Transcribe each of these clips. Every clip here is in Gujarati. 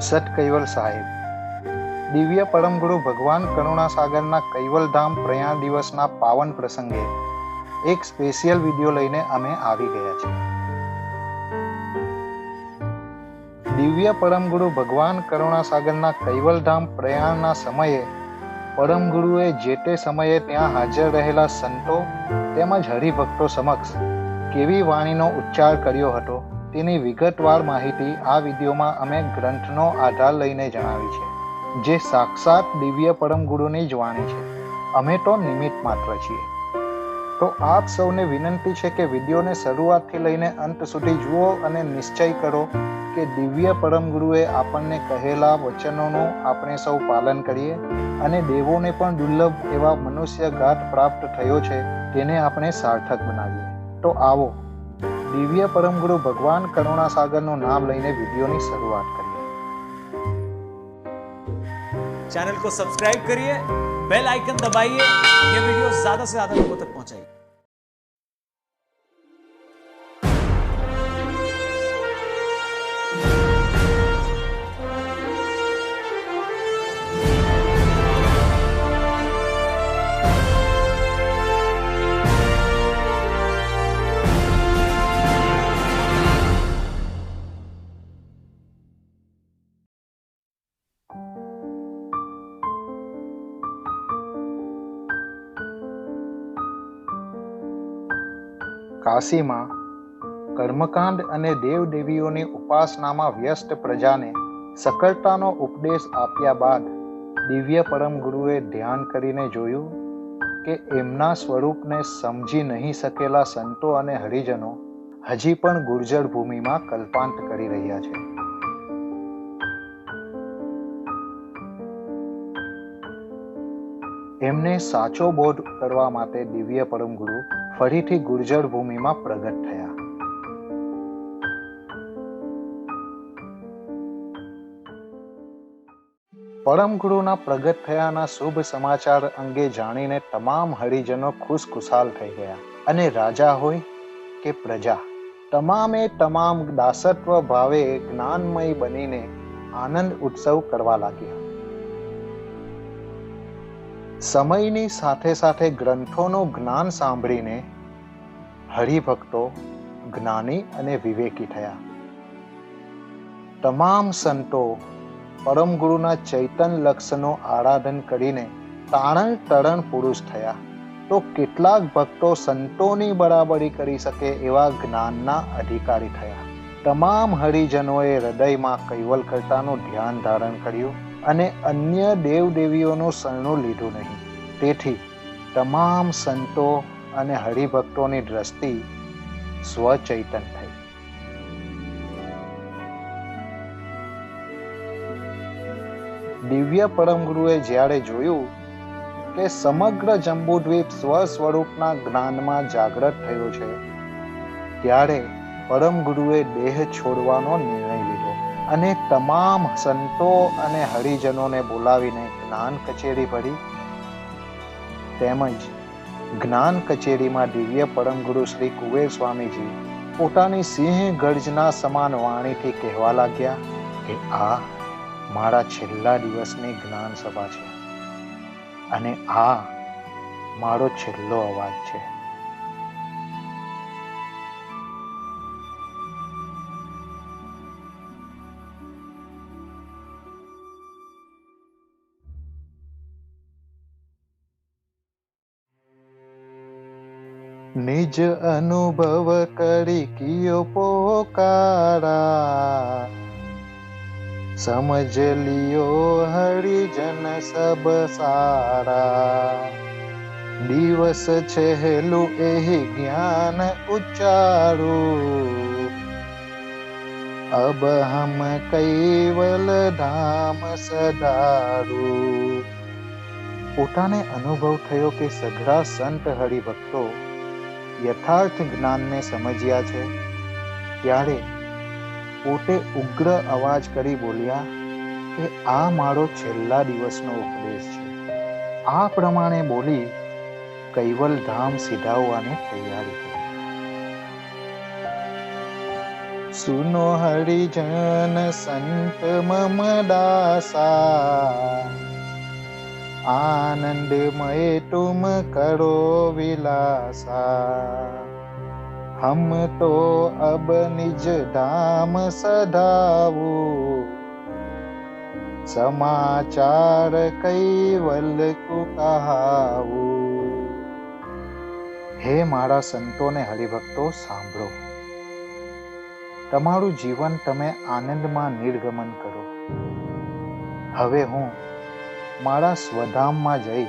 સત કૈવલ સાહેબ. દિવ્ય પરમગુરુ ભગવાન કરુણાસાગરના કૈવલધામ પ્રયાણ દિવસના પાવન પ્રસંગે એક સ્પેશિયલ વીડિયો લઈને અમે આવી ગયા છીએ. દિવ્ય પરમગુરુ ભગવાન કરુણાસાગરના કૈવલધામ પ્રયાણના સમયે પરમગુરુએ જે તે સમયે ત્યાં હાજર રહેલા સંતો તેમજ હરિભક્તો સમક્ષ કેવી વાણીનો ઉચ્ચાર કર્યો હતો તેની વિગતવાર માહિતી આ વિડીયોમાં અમે ગ્રંથનો આધાર લઈને જણાવી છે, જે સાક્ષાત દિવ્ય પરમ ગુરુની જ વાણી છે. અમે તો નિમિત્ત માત્ર છીએ. તો આપ સૌને વિનંતી છે કે વિડીયોને શરૂઆતથી લઈને અંત સુધી જુઓ અને નિશ્ચય કરો કે દિવ્ય પરમ ગુરુએ આપણને કહેલા વચનોનું આપણે સૌ પાલન કરીએ અને દેવોને પણ દુર્લભ એવા મનુષ્ય ઘાત પ્રાપ્ત થયો છે તેને આપણે સાર્થક બનાવીએ. તો આવો દિવ્ય પરમગુરુ ભગવાન કરુણાસાગરનું નામ લઈને વિડીયોની શરૂઆત કરીએ चैनल को सब्सक्राइब करिए बेल आइकन दबाइए ये वीडियो ज्यादा से ज्यादा लोगों तक पहुंचाइए કાશીમાં કર્મકાંડ અને દેવદેવીઓની ઉપાસનામાં વ્યસ્ત પ્રજાને સકળતાનો ઉપદેશ આપ્યા બાદ દિવ્ય પરમ ગુરુએ ધ્યાન કરીને જોયું કે એમના સ્વરૂપને સમજી નહીં શકેલા સંતો અને હરિજનો હજી પણ ગુર્જર ભૂમિમાં કલ્પાંત કરી રહ્યા છે. એમને સાચો બોધ કરવા માટે દિવ્ય પરમ ગુરુ ફરીથી ગુર્જર ભૂમિમાં પ્રગટ થયા. પરમ ગુરુના પ્રગટ થયાના શુભ સમાચાર અંગે જાણીને તમામ હરિજનો ખુશખુશાલ થઈ ગયા. અને રાજા હોય કે પ્રજા, તમામે તમામ દાસત્વ ભાવે જ્ઞાનમય બનીને આનંદ ઉત્સવ કરવા લાગ્યા. સમયની સાથે સાથે ગ્રંથોનું જ્ઞાન સાંભળીને હરિભક્તો જ્ઞાની અને વિવેકી થયા. તમામ સંતો પરમ ગુરુના ચૈતન લક્ષનો આરાધન કરીને તારણ તરણ પુરુષ થયા. તો કેટલાક ભક્તો સંતોની બરાબરી કરી શકે એવા જ્ઞાનના અધિકારી થયા. તમામ હરિજનોએ હૃદયમાં કૈવલ કરતાનું ધ્યાન ધારણ કર્યું. અને અન્ય દેવદેવીઓનું શરણું લીધું નહીં. તેથી તમામ સંતો અને હરિભક્તોની દ્રષ્ટિ સ્વચૈતન થઈ. દિવ્ય પરમગુરુએ જ્યારે જોયું કે સમગ્ર જંબુદ્વીપ સ્વ સ્વરૂપના જ્ઞાનમાં જાગૃત થયો છે, ત્યારે પરમગુરુએ દેહ છોડવાનો નિર્ણય લીધો. અને તમામ સંતો અને હરિજનોને બોલાવીને જ્ઞાન કચેરી ભરી તેમજ જ્ઞાન કચેરીમાં દિવ્ય પરમગુરુ શ્રી કુબેર સ્વામીજી પોતાની સિંહ ગર્જના સમાન વાણીથી કહેવા લાગ્યા કે આ મારા છેલ્લા દિવસની જ્ઞાન સભા છે અને આ મારો છેલ્લો અવાજ છે. નિજ અનુભવ કરી કિયો પોકારા. સમજ લિયો હરિજન સબ સારા. દિવસ છેલું એહી જ્ઞાન ઉચ્ચારું. અબ હમ કૈવલ ધામ સદારું. પોતાને અનુભવ થયો કે સઘળા સંત હરિભક્તો યથાર્થ જ્ઞાનને સમજ્યા છે. ત્યારે પોતે ઉગ્ર અવાજ કરી બોલ્યા કે આ મારો છેલ્લા દિવસનો ઉપદેશ છે. આ પ્રમાણે બોલી કૈવલ ધામ સીધાવવાની તૈયારી કરી. સુનો હરિજન સંત મમ આનંદમય તુમ કરો વિલાસા. હમ તો અબ નિજ ધામ સધાવું. સમાચાર કૈવલ કહાવું. હે મારા સંતો ને હરિભક્તો, સાંભળો. તમારું જીવન તમે આનંદમાં નિર્ગમન કરો. હવે હું મારા સ્વધામમાં જઈ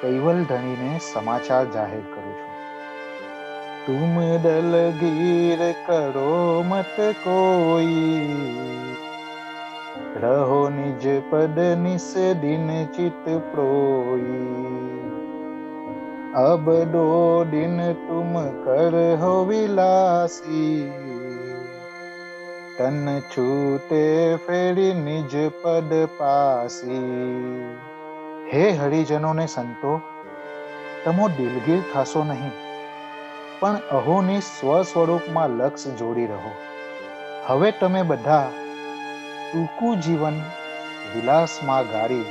કૈવલ ધણીને સમાચાર જાહેર કરું છું. તુમ દલગીર કરો મત કોઈ. રહો નિજ પદ નિસ દિન ચિત પ્રોઈ. અબ દો દિન તુમ કર હો વિલાસી. તન છૂટે ફેરી નિજ પદ પાસી. હે હરિજનોને સંતો, તમો દિલગીર થાશો નહીં, પણ અહોની સ્વ સ્વરૂપમાં લક્ષ જોડી રહો. હવે તમે બધા ટૂંકું જીવન વિલાસમાં ગાળી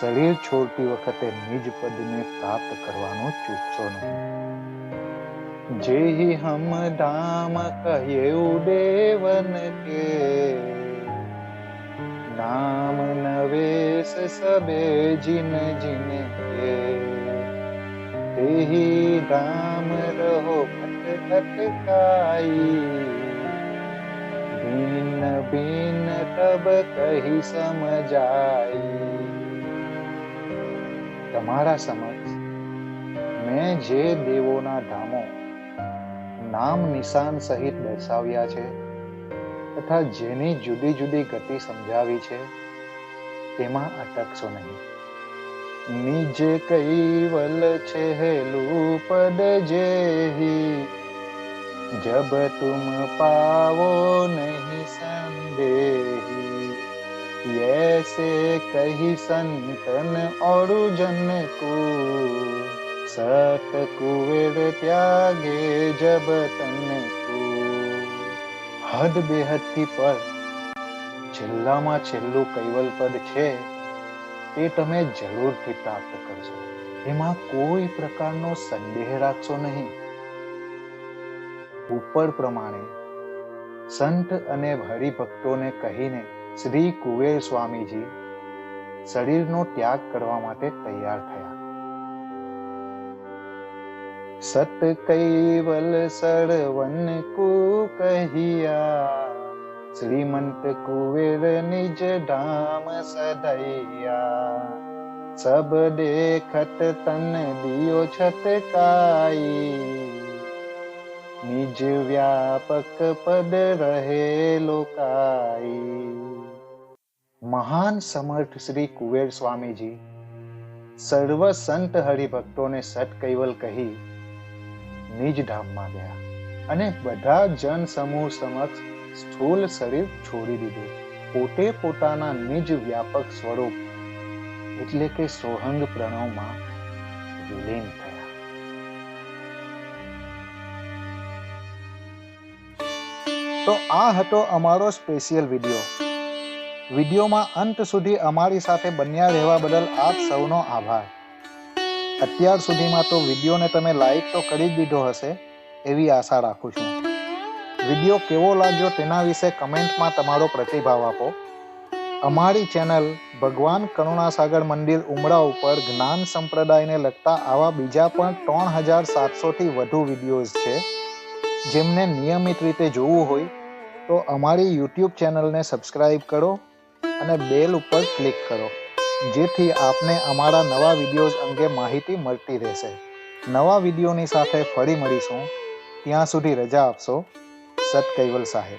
શરીર છોડતી વખતે નિજ પદને પ્રાપ્ત કરવાનું ચૂકશો નહીં. જેહી હમ ધામ કહ્યું દેવન કે નામ નવેશ સબે જીન જીન કે તેહી ધામ રહો ભટ અટકાઈ ભિન્ન ભિન્ન તબ કહી સમજાઈ તમારા સમક્ષ મેં જે દેવોના ધામો નામ નિશાન સહિત દર્શાવ્યા છે તથા જેની જુદી જુદી ગતિ સમજાવી છે તેમાં અટકશો નહીં નિજ કૈવલ છેલું પદ જેહી જબ તુમ પાવો નહીં સંદેહી ऐसे कही संतन और जन को સટ કુવેળ ત્યાગે જબ તને હદ બેહદથી પદ છેલ્લામાં છેલ્લું કૈવલ પદ છે. તે તમે જરૂરથી પ્રાપ્ત કરશો એમાં કોઈ પ્રકારનો સંદેહ રાખશો નહીં. ઉપર પ્રમાણે સંત અને હરિભક્તોને કહીને શ્રી કુવેર સ્વામીજી શરીરનો ત્યાગ કરવા માટે તૈયાર થયા. સત કૈવલ સળવન કુ કહિયા શ્રીમંત કુવેર નિજ ધામ સદૈયા સબ દેખત તન દિયો છતકાઈ નિજ વ્યાપક પદ રહે લોકાઈ મહાન સમર્થ શ્રી કુવેર સ્વામીજી સર્વ સંત હરિભક્તોને સત કૈવલ કહી નિજ ધામમાં ગયા અને બધા જન સમૂહ સમક્ષ સ્થૂલ શરીર છોડી દીધું. પોતે પોતાના નિજ વ્યાપક સ્વરૂપ એટલે કે સોહંગ પ્રણવમાં વિલીન તો આ હતો અમારો સ્પેશિયલ વીડિયો વિડીયોમાં અંત સુધી અમારી સાથે બન્યા રહેવા બદલ આપ સૌનો આભાર. અત્યાર સુધીમાં તો વિડીયોને તમે લાઈક તો કરી જ દીધો હશે એવી આશા રાખું છું. વીડિયો કેવો લાગ્યો તેના વિશે કમેન્ટમાં તમારો પ્રતિભાવ આપો. અમારી ચેનલ ભગવાન કરુણાસાગર મંદિર ઉમરા ઉપર જ્ઞાન સંપ્રદાયને લગતા આવા બીજા પણ ત્રણ હજાર સાતસોથી વધુ વિડીયોઝ છે. જેમને નિયમિત રીતે જોવું હોય તો અમારી યુટ્યુબ ચેનલને સબસ્ક્રાઈબ કરો અને બેલ ઉપર ક્લિક કરો. જેથી આપને અમારા નવા વિડીયોઝ અંગે માહિતી મળતી રહેશે. નવા વિડીયોની સાથે ફરી મળીશું. ત્યાં સુધી રજા આપશો. સત કૈવલ સાહેબ.